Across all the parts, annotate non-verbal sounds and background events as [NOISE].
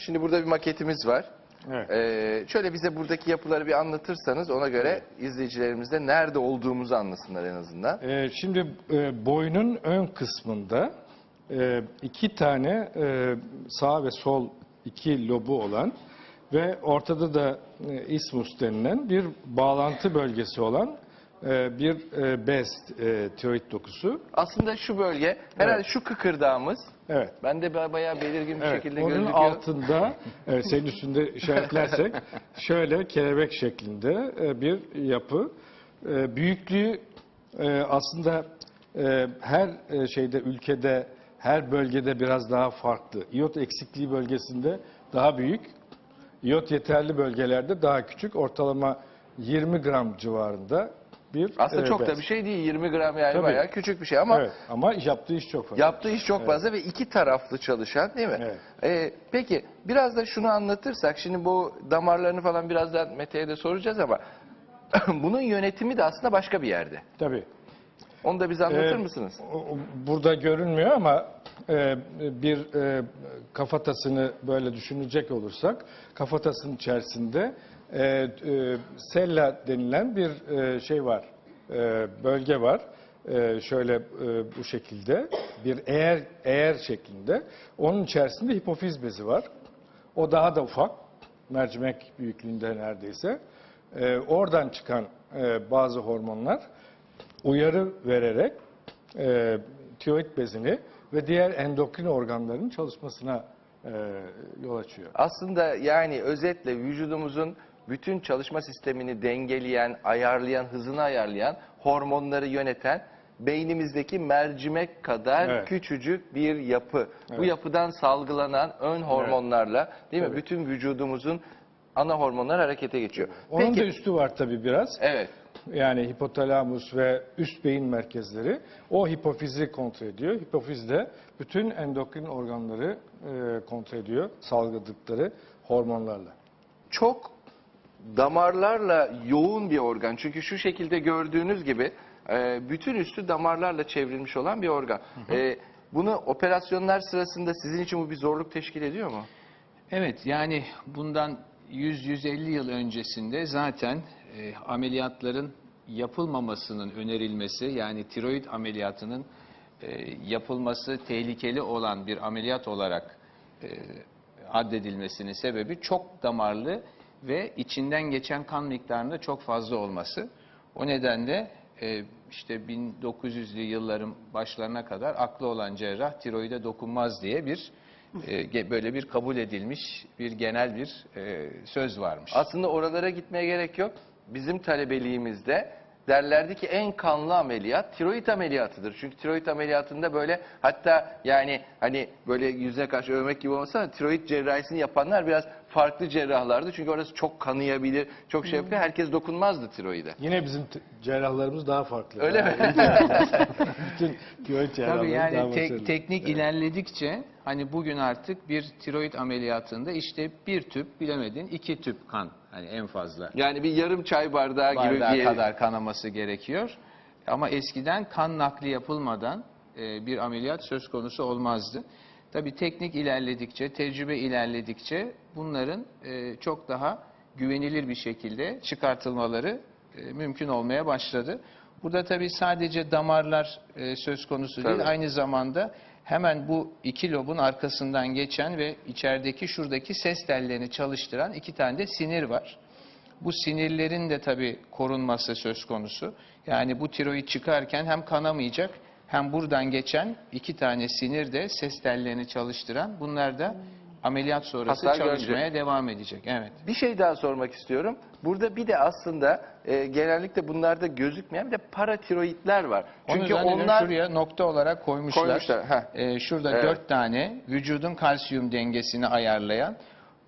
Şimdi burada bir maketimiz var. Evet. Ee, şöyle bize buradaki yapıları bir anlatırsanız ona göre izleyicilerimiz de nerede olduğumuzu anlasınlar en azından. Ee, şimdi e, boynun ön kısmında e, iki tane e, sağ ve sol iki lobu olan ve ortada da e, ismus denilen bir bağlantı bölgesi olan e, bir e, bez e, tiroid dokusu. Aslında şu bölge, herhalde Evet. şu kıkırdağımız, Evet. bende ba- bayağı belirgin bir Evet, şekilde onun gözüküyor. altında, evet, senin üstünde işaretlersek, [LAUGHS] şöyle kelebek şeklinde e, bir yapı. E, Büyüklüğü e, aslında e, her e, şeyde, ülkede, her bölgede biraz daha farklı. İyot eksikliği bölgesinde daha büyük, iyot yeterli bölgelerde daha küçük, ortalama 20 gram civarında bir Aslında e, çok da bir şey değil, 20 gram yani Tabii. bayağı küçük bir şey ama Evet, ama yaptığı iş çok fazla. Yaptığı iş çok fazla ve iki taraflı çalışan değil mi? Evet. Ee, peki biraz da şunu anlatırsak şimdi bu damarlarını falan birazdan Mete'ye de soracağız ama [CLEARS THROAT] bunun yönetimi de aslında başka bir yerde. Tabii. Onu da bize anlatır Ee, mısınız? Burada görünmüyor ama e, bir e, kafatasını böyle düşünecek olursak kafatasının içerisinde e, e, sella denilen bir e, şey var, e, bölge var. E, şöyle e, bu şekilde bir eğer eğer şeklinde. Onun içerisinde hipofiz bezi var. O daha da ufak, mercimek büyüklüğünde neredeyse. E, oradan çıkan e, bazı hormonlar uyarı vererek e, tiroid bezini ve diğer endokrin organların çalışmasına e, yol açıyor. Aslında yani özetle vücudumuzun bütün çalışma sistemini dengeleyen, ayarlayan, hızını ayarlayan, hormonları yöneten beynimizdeki mercimek kadar Evet. küçücük bir yapı. Bu Evet. yapıdan salgılanan ön hormonlarla değil mi? Bütün vücudumuzun ana hormonlar harekete geçiyor. Onun da üstü var tabii biraz. evet. Yani hipotalamus ve üst beyin merkezleri o hipofizi kontrol ediyor. Hipofiz de bütün endokrin organları e, kontrol ediyor salgıladıkları hormonlarla. çok damarlarla yoğun bir organ. Çünkü şu şekilde gördüğünüz gibi e, bütün üstü damarlarla çevrilmiş olan bir organ. E, bunu operasyonlar sırasında sizin için bu bir zorluk teşkil ediyor mu? Evet yani bundan 100-150 yıl öncesinde zaten e, ameliyatların yapılmamasının önerilmesi yani tiroid ameliyatının e, yapılması tehlikeli olan bir ameliyat olarak e, addedilmesinin sebebi çok damarlı ve içinden geçen kan miktarının da çok fazla olması. O nedenle e, işte 1900'lü yılların başlarına kadar aklı olan cerrah tiroide dokunmaz diye bir e, böyle bir kabul edilmiş bir genel bir e, söz varmış. Aslında oralara gitmeye gerek yok. Bizim talebeliğimizde derlerdi ki en kanlı ameliyat tiroid ameliyatıdır. Çünkü tiroid ameliyatında böyle hatta yani hani böyle yüzüne karşı övmek gibi olmasa da tiroid cerrahisini yapanlar biraz farklı cerrahlardı. Çünkü orası çok kanayabilir, çok şey yapıyor. Herkes dokunmazdı tiroide. Yine bizim t- cerrahlarımız daha farklı. Öyle mi? Bütün tiroid cerrahları Tabii daha yani tek- başarılı. teknik ilerledikçe hani bugün artık bir tiroid ameliyatında işte bir tüp bilemedin iki tüp kan hani en fazla Yani bir yarım çay bardağı, gibi bardağı bir kadar kanaması gerekiyor. Ama eskiden kan nakli yapılmadan e, bir ameliyat söz konusu olmazdı. Tabii teknik ilerledikçe, tecrübe ilerledikçe bunların e, çok daha güvenilir bir şekilde çıkartılmaları e, mümkün olmaya başladı. Burada tabii sadece damarlar e, söz konusu değil, Tabii. aynı zamanda hemen bu iki lobun arkasından geçen ve içerideki şuradaki ses tellerini çalıştıran iki tane de sinir var. Bu sinirlerin de tabii korunması söz konusu. Yani bu tiroid çıkarken hem kanamayacak hem buradan geçen iki tane sinir de ses tellerini çalıştıran bunlar da ameliyat sonrası Hasar çalışmaya görecek. devam edecek. Evet. Bir şey daha sormak istiyorum. Burada bir de aslında e, genellikle bunlarda gözükmeyen bir de paratiroidler var. Onu Çünkü onlar şuraya nokta olarak koymuşlar. Koymuşlar, heh. Ee, şurada Evet. dört tane vücudun kalsiyum dengesini ayarlayan.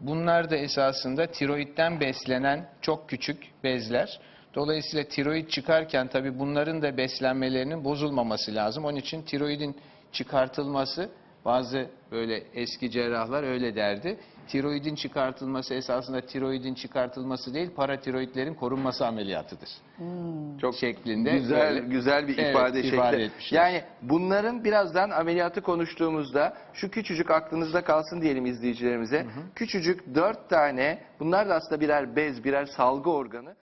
Bunlar da esasında tiroidden beslenen çok küçük bezler. Dolayısıyla tiroid çıkarken tabii bunların da beslenmelerinin bozulmaması lazım. Onun için tiroidin çıkartılması bazı böyle eski cerrahlar öyle derdi. tiroidin çıkartılması esasında tiroidin çıkartılması değil, paratiroidlerin korunması ameliyatıdır. Çok şeklinde güzel böyle- güzel bir Evet, ifade ifade şekli. etmişler. Yani bunların birazdan ameliyatı konuştuğumuzda şu küçücük aklınızda kalsın diyelim izleyicilerimize. Küçücük dört tane bunlar da aslında birer bez, birer salgı organı.